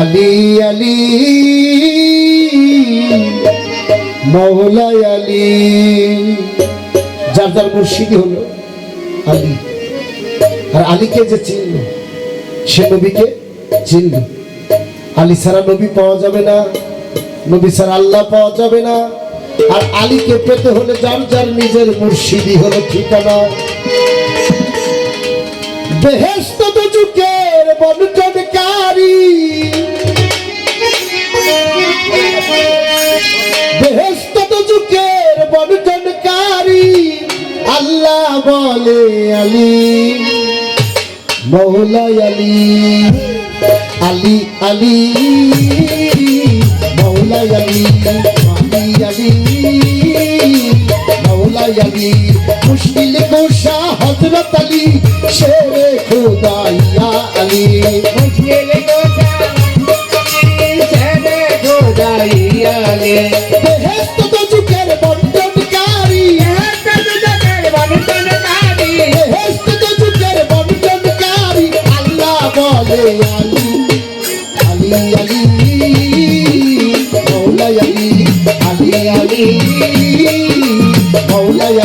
আলী আলী, মৌলাই আলী। যার যার মুর্শিদি হলো আলী। আর আলীকে যে চিনল, সে নবীকে চিনল। আলী ছাড়া নবী পাওয়া যাবে না, নবী ছাড়া আল্লাহ পাওয়া যাবে না। আর আলীকে পেতে হলে যার যার নিজের মুর্শিদি হলো ঠিকানা। বেহেস্ত যুগের বন্টনকারী বেহেস্ত যুগের বন্টনকারী আল্লাহ বলে আলী, মৌলাই আলী আলী আলী, মৌলাই আলী। আলী মুশকিল কুশা হজরত আলী শেরে খুদাইয়া আলী। মুশকিল গোটা ছেড়ে খোদাইয়ালে বেহেস্ত যুগের বন্টনকারী। বেহেস্ত যুগের বন্টনকারী। আল্লাহ বলে Ali Ali Ali মৌলাই Ali Ali Ali মৌলাই Ali Ali Ali. Yeah.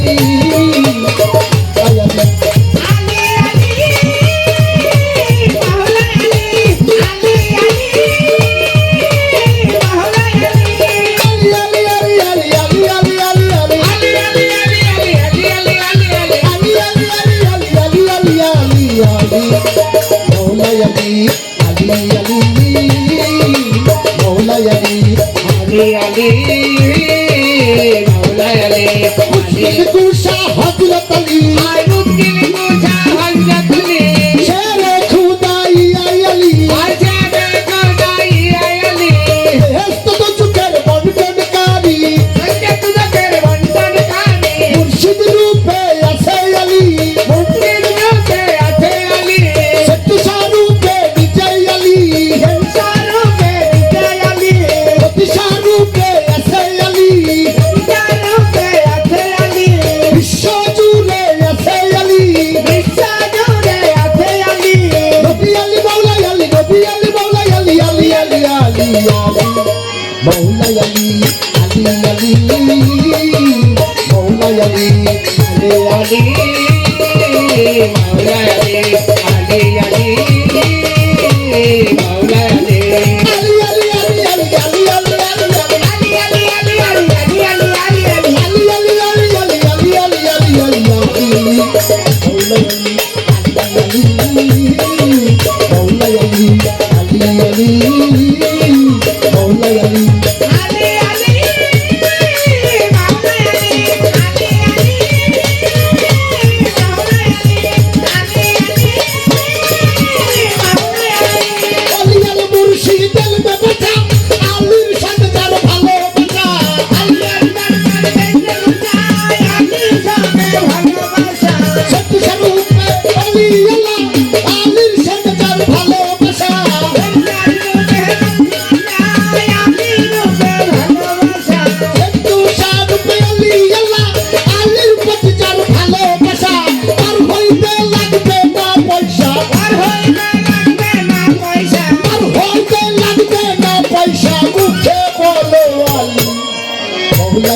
Hari মৌলাই Ali Ali Ali মৌলাই Ali Ali Ali Ali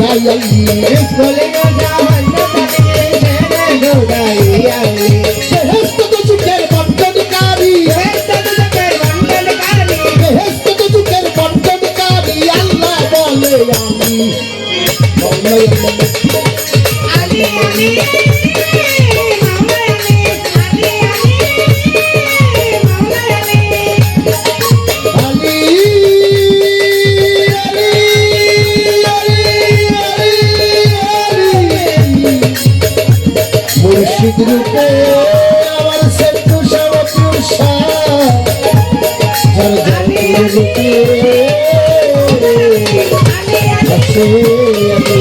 Let's go, let's go, Ali, Ali. আমি